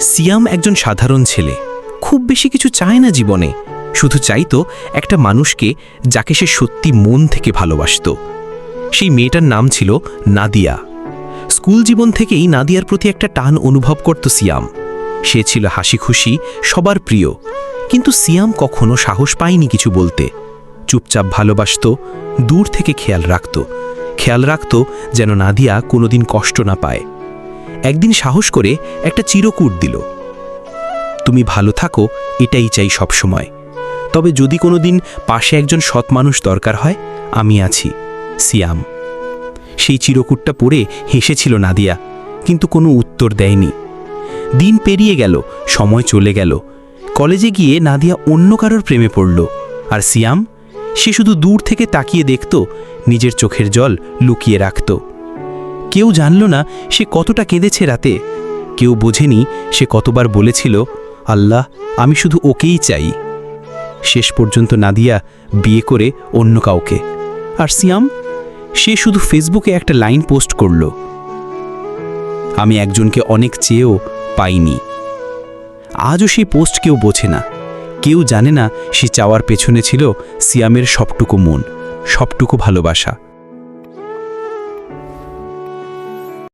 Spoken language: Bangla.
সিয়াম একজন সাধারণ ছেলে। খুব বেশি কিছু চায় না জীবনে। শুধু চাইতো একটা মানুষকে যাকে সে সত্যি মন থেকে ভালোবাসত। সেই মেয়েটার নাম ছিল নাদিয়া। স্কুল জীবন থেকেই নাদিয়ার প্রতি একটা টান অনুভব করত সিয়াম। সে ছিল হাসি খুশি সবার প্রিয়। কিন্তু সিয়াম কখনো সাহস পায়নি কিছু বলতে। চুপচাপ ভালোবাসত, দূর থেকে খেয়াল রাখত। খেয়াল রাখত যেন নাদিয়া কোনোদিন কষ্ট না পায়। একদিন সাহস করে একটা চিরকুট দিল। তুমি ভালো থাকো, এটাই চাই সব সময় তবে যদি কোনোদিন পাশে একজন সৎ মানুষ দরকার হয়, আমি আছি, সিয়াম। সেই চিরকুটটা পড়ে হেসেছিল নাদিয়া, কিন্তু কোনো উত্তর দেয়নি। দিন পেরিয়ে গেল, সময় চলে গেল। কলেজে গিয়ে নাদিয়া অন্য কারোর প্রেমে পড়ল, আর সিয়াম, সে শুধু দূর থেকে তাকিয়ে দেখত, নিজের চোখের জল লুকিয়ে রাখত। কেউ জানল না সে কতটা কেঁদেছে রাতে। কেউ বোঝেনি সে কতবার বলেছিল, আল্লাহ, আমি শুধু ওকেই চাই। শেষ পর্যন্ত নাদিয়া বিয়ে করে অন্য কাউকে। আর সিয়াম, সে শুধু ফেসবুকে একটা লাইন পোস্ট করল, আমি একজনকে অনেক চেয়েও পাইনি। আজও সেই পোস্ট কেউ বোঝে না। কেউ জানে না সে চাওয়ার পেছনে ছিল সিয়ামের সবটুকু মন, সবটুকু ভালোবাসা।